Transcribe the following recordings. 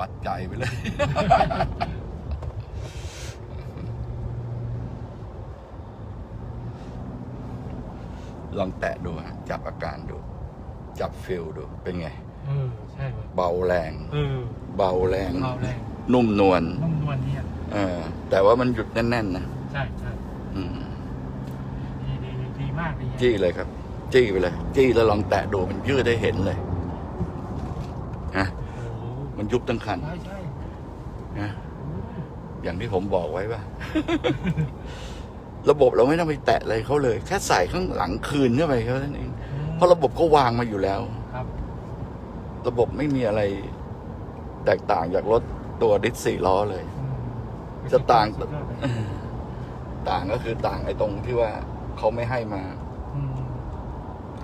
วัดใจไปเลย ลองแตะดูฮะจับอาการดู จับฟิลดู เป็นไง เออ ใช่ว่ะเบาแรง เออเบาแรงเบาแรงนุ่มนวลนุ่มนวลเนี่ย เออ แต่ว่ามันหยุดแน่นๆนะใช่ใช่อืม ดีดีดีดีมากดีจี้เลยครับ จี้ไปเลย จี้แล้วลองแตะดูมันยืดได้เห็นเลยฮะโอ้โห มันยุบทั้งคันใช่ใช่นะอย่างที่ผมบอกไว้ว่า ระบบเราไม่ต้องไปแตะอะไรเขาเลย แค่ใส่ข้างหลังคืนเข้าไปเขานั้นเองอืมเพราะระบบก็วางมาอยู่แล้วครับ ระบบไม่มีอะไรแตกต่างจากรถตัวดิสสี่ล้อเลยอืมจะต่างสุดยอดเลยต่างก็คือต่างไอ้ตรงที่ว่าเขาไม่ให้มาอืม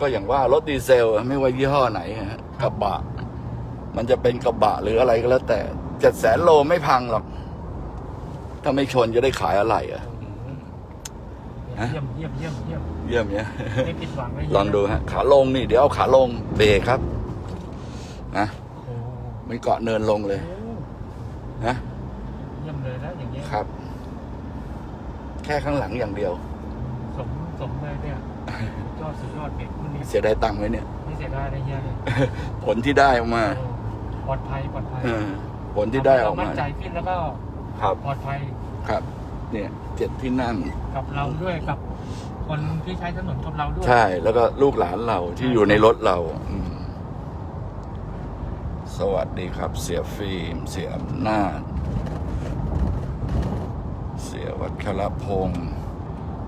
ก็อย่างว่ารถดีเซลอะไม่ว่ายี่ห้อไหนอะฮะกระบะ มันจะเป็นกระบะหรืออะไรก็แล้ว แต่เจ็ดแสนโลไม่พังหรอก ถ้าไม่ชนจะได้ขายอะไรอะ ฮะ เยี่ยมเยี่ยมเยี่ยมเยี่ยมเยี่ยมเนี่ย ไม่ผิดหวังเลยลองดูฮะ ขาลงนี่เดี๋ยวเอาขาลงเบรกครับนะโอ้โหมันเกาะเนินลงเลยนะเยี่ยมเลยนะอย่างเงี้ยครับ แค่ข้างหลังอย่างเดียว สมสมเลยเนี่ยสุดยอดสุดยอดเด็กคนนี้เสียดายตังค์ไว้เนี่ย ไม่เสียดายอะไรเงี้ยเลยผลที่ได้ออกมาเออ ปลอดภัยปลอดภัยเออผลที่ได้ออกเรมั่มานใจขึ้นแล้วก็ครับปลอดภัยครับ เนี่ยเจ็ดที่นั่ง กับเราด้วยกับคนที่ใช้ถนนกับเราด้วย ใช่แล้วก็ลูกหลานเราที่อยู่ในรถเราอืมสวัสดีครับ เสียฟิล์มเสียอำนาจ เสียวัชรพงศ์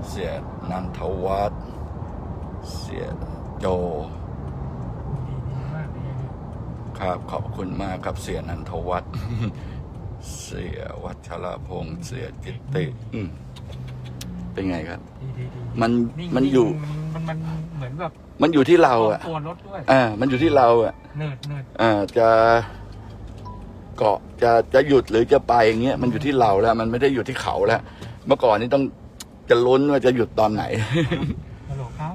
เสียนันทวัฒน์เสียโจ ดีดีมากเลยเนี่ย ครับ ขอบคุณมากครับเสียนันทวัฒน์เสียวัชรพงศ์เสียจิตติอืมเป็นไงครับ ดีดีดีมันงมันอยู่มันมันมันเหมือนแบบมันอยู่ที่เราอะ ตัวรถด้วยอ่า มันอยู่ที่เราอะ เนิร์ดเนิร์ดอ่าจะเกาะจะจะหยุดหรือจะไปอย่างเงี้ยมันอยู่ที่เราแล้ว มันไม่ได้อยู่ที่เขาแล้ว เมื่อก่อนนี้ต้องจะลุ้นว่าจะหยุดตอนไหน ฮัลโหลครับ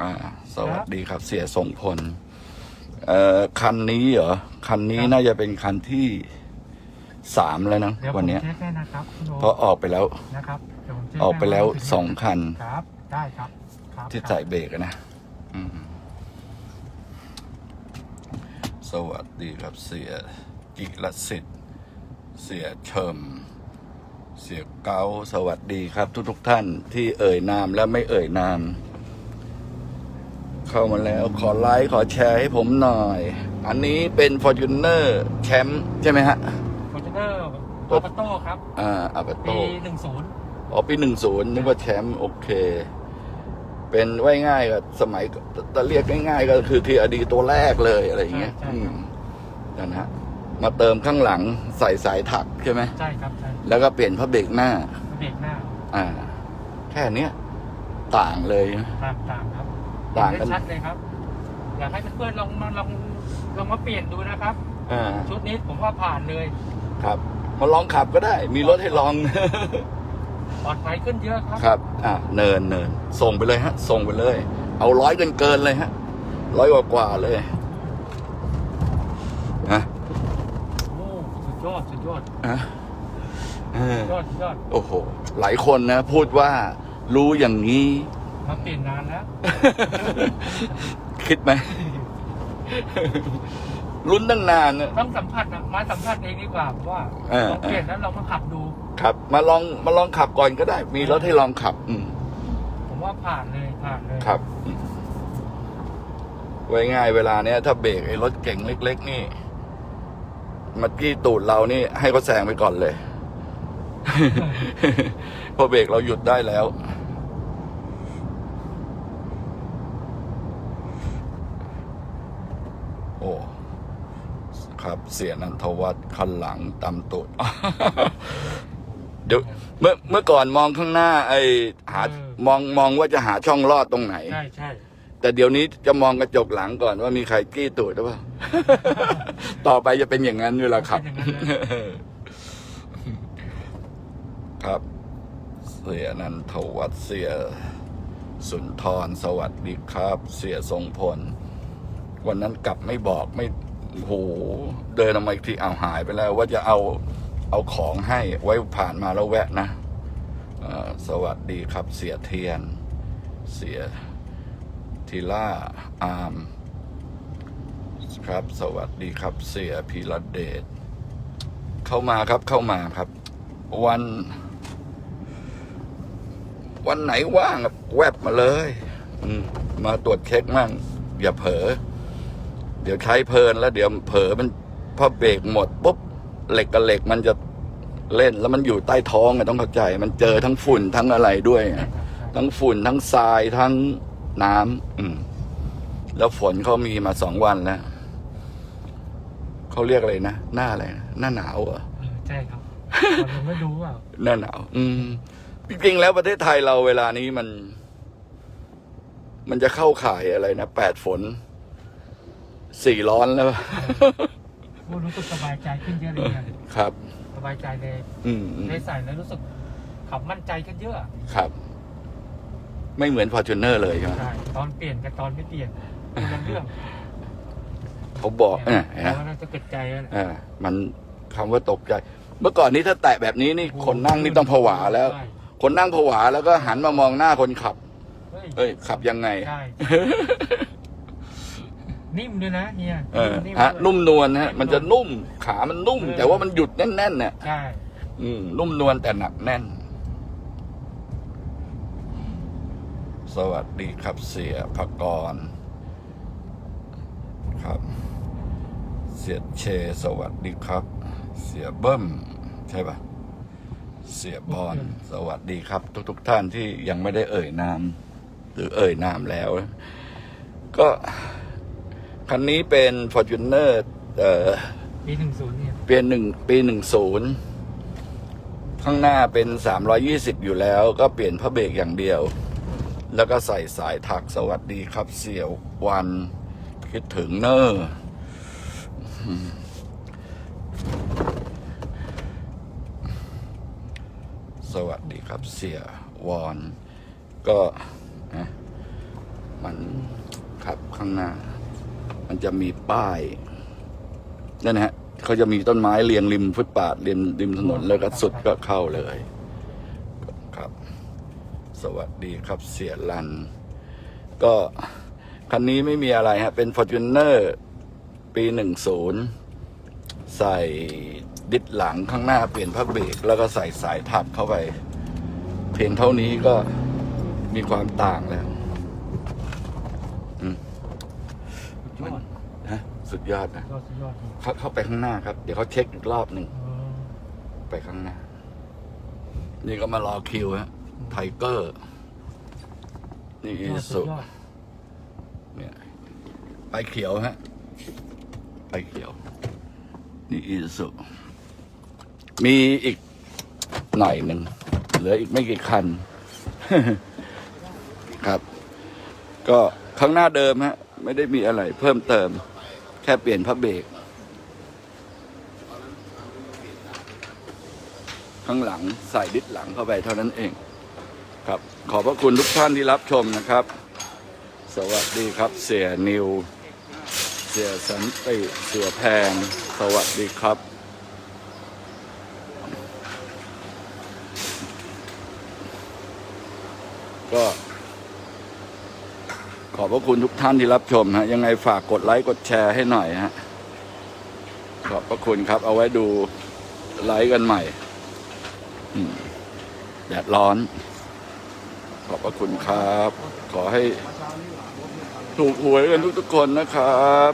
อ่า สวัสดีครับ เสียทรงพล เอ่อคันนี้เหรอ คันนี้ครับน่าจะเป็นคันที่สามแล้วนะเดี๋ยวผวันมเนี้ยเช็คให้นะครับคุณโอเพราะออกไปแล้ว นะครับเดี๋ยวผมเช็คออกไปแล้วให้ว่าสองคัน ครับ ได้ครับครับที่ครับใส่เบรกอะนะอืมสวัสดีครับเสียกิรสิทธิ์เสียเชิม เสียเกาสวัสดีครับทุกทกๆท่านที่เอ่ยนามและไม่เอ่ยนาม เข้ามาแล้วขอไลค์ขอแชร์ให้ผมหน่อย อันนี้เป็น f o r t u n e r แชมป์ใช่ไหมฮะ ฟอร์จูเนอร์ตัวปโต้ครับ อ่าอาเปโต ปีหนึ่งศูนย์อ๋อปีหนึ่งศูนย์นึกว่าแชมป์โอเค เป็นไว้ง่ายกับสมัยจะเรียกง่าย ๆ ก็คือทีอดีตัวแรกเลยอะไรอย่างเงี้ยอืมนั่นฮะ มาเติมข้างหลังใส่สายถักใช่ไหม ใช่ครับ ใช่แล้วก็เปลี่ยนพระเบรกหน้า เบรกหน้า อ่า แค่เนี้ย ต่างเลยต่างต่างครับ ต่างกันเห็ได้ชัดเลยครับ อยากให้เพื่อนๆลองมาลองลองมาเปลี่ยนดูนะครับ อ่าชุดนี้ผมว่าผ่านเลยครับมาลองขับก็ได้ มีรถให้ลอง ปลอดภัยขึ้นเยอะครับ ครับ อ่าเนินเนินส่งไปเลยฮะ ส่งไปเลย เอาร้อยเกินเกินๆเลยฮะร้อยกว่ากว่าๆเลยฮะโอ้สุดยอดสุดยอดฮะเออสุดยอดสุดยอดโอ้โห หลายคนนะ พูดว่ารู้อย่างนี้ มาเปลี่ยนนานแล้ว คิดไหม ลุ้นตั้งนานนะต้องสัมผัสนะมาสัมผัสเองดีกว่าว่าเออลองเปลี่ยนแล้วลองมาขับดู ครับ มาลองมาลองขับก่อนก็ได้ มีรถให้ลองขับ อืมผมว่าผ่านเลยผ่านเลยครับอืมไว้ง่ายเวลาเนี้ยถ้าเบรกไอ้รถเก่งเล็ก ๆ นี่มากี้ตูดเรานี่ให้เขาแซงไปก่อนเลย พอเบรกเราหยุดได้แล้ว โอ้ ครับ เสียนันทวัฒน์คันหลังตำตุดเดี๋ยวเมื่อเมื่อก่อนมองข้างหน้า ไอ้หามองมองว่าจะหาช่องลอดตรงไหน ใช่ใช่แต่เดี๋ยวนี้จะมองกระจกหลังก่อนว่ามีใครกี้ตูดหรือเปล่า ต่อไปจะเป็นอย่างนั้นเวลาขับเป็นอย่างนั้นเลยครับ เสียนันทวัฒน์เสีย สุนทรสวัสดีครับ เสียทรงพล วันนั้นกลับไม่บอกไม่ โอ้โหเดินออกมาอีกทีเอาหายไปแล้ว ว่าจะเอาเอาของให้ไว้ผ่านมาแล้วแวะนะสวัสดีครับเสียเทียน เสียทีล่าอามครับ สวัสดีครับเสียพีระเดชเข้ามาครับเข้ามาครับ วัน วันไหนว่างแวบมาเลยมมาตรวจเช็คมั่งอย่าเผลอ เดี๋ยวใช้เพลินแล้วเดี๋ยวเผลอมันพอเบรกหมดปุ๊บเหล็กกับเหล็กมันจะเล่นแล้วมันอยู่ใต้ท้องอะต้องเข้าใจ มันเจอทั้งฝุ่นทั้งอะไรด้วยอะทั้งฝุ่นทั้งทรายทั้งน้ำอืม แล้วฝนเขามีมาสองวันแล้วเขาเรียกอะไรนะหน้าอะไรนะหน้าหนาวเหรอเออใช่ครับเรายังไม่รู้ว่าหน้าหนาว อืมจริงๆแล้วประเทศไทยเราเวลานี้มัน มันจะเข้าข่ายอะไรนะแปดฝน สี่ร้อนแล้วผู้รู้สึกสบายใจขึ้นเยอะเลยนะครับ สบายใจเลยอืมอืมได้ใส่แล้วรู้สึกขับมั่นใจขึ้นเยอะครับ ไม่เหมือนฟอร์จูเนอร์เลยใช่ไหมใช่ตอนเปลี่ยนกับตอนไม่เปลี่ยนคนละเรื่องเขาบอกเอเนี่อยเห็นไหมเราน่าจะเกิดใจแล้วนะเออมันคำว่าตกใจ เมื่อก่อนนี้ถ้าแตะแบบนี้นี่คนนั่งนี่ต้องผวาแล้วใช่คนนั่งผวาแล้วก็หันมามองหน้าคนขับ เฮ้ยเอ้ยขับยังไง ใช่ นิ่มด้วยนะเนี่ยเออนิ่มฮะด้วย นุ่มนวลฮะมันจะนุ่มขามันนุ่มแต่ว่ามันหยุดแน่นๆเนี่ยใช่อืมนุ่มนวลแต่หนักแน่น สวัสดีครับเสียภกรครับ เสียเช สวัสดีครับ เสียเบิ้มใช่ปะเสียบอลสวัสดีครับ ทุกๆทท่านที่ยังไม่ได้เอ่ยนาม หรือเอ่ยนามแล้ว ก็ คันนี้เป็น Fortuner เอ่อปีหนึ่งศูนย์เนี่ยเปลี่ยนหนึ่งปีหนึ่งศูนย์ข้างหน้าเป็นสามร้อยี่สิบอยู่แล้ว ก็เปลี่ยนพระเบรกอย่างเดียว แล้วก็ใส่สายถักสวัสดีครับเสี่ยววัน คิดถึงเนอร์อืมสวัสดีครับเสี่ยวอน ก็นะมันครับข้างหน้า มันจะมีป้ายนั่นนะฮะเขาจะมีต้นไม้เรียงริมฟุตบาทริมริมถนนแล้วก็สุดก็เข้าเลยครับ สวัสดีครับเสียรัน ก็คันนี้ไม่มีอะไรฮะ เป็น f o r t u n e r ปีหนึ่งศูนย์ใส่ดิดหลังข้างหน้าเปลี่ยนพระเบรกแล้วก็ใส่สายถักเข้าไป เพียงเท่านี้ก็มีความต่างแล้ว ยอด ฮะ สุดยอดนะยอดสุดยอดเข้าเข้าไปข้างหน้าครับ เดี๋ยวเขาเช็คอีกรอบหนึ่งเออไปข้างหน้า นี่ก็มารอคิวฮะ ไทเกอร์ นี่อียอดสุสุดยอดเนี่ยไปเขียวฮะ ไปเขียว นี่อีสุมีอีกหน่อยหนึ่ง เหลืออีกไม่กี่คัน ครับ ก็ข้างหน้าเดิมฮะ ไม่ได้มีอะไรเพิ่มเติมแค่เปลี่ยนพระเบรกข้างหลังใส่ดิสหลังเข้าไปเท่านั้นเอง ครับ ขอบพระคุณทุกท่านที่รับชมนะครับ สวัสดีครับ เสียนิว เสียสันติเสียแพง สวัสดีครับก็ อบพระคุณทุกท่านที่รับชมฮะยังไงฝากกดไลค์กดแชร์ให้หน่อยฮะขอบพระคุณครับ เอาไว้ดูไลค์กันใหม่แดดร้อน ขอบพระคุณครับ ขอให้ถูกหวยกันทุกๆคนนะครับ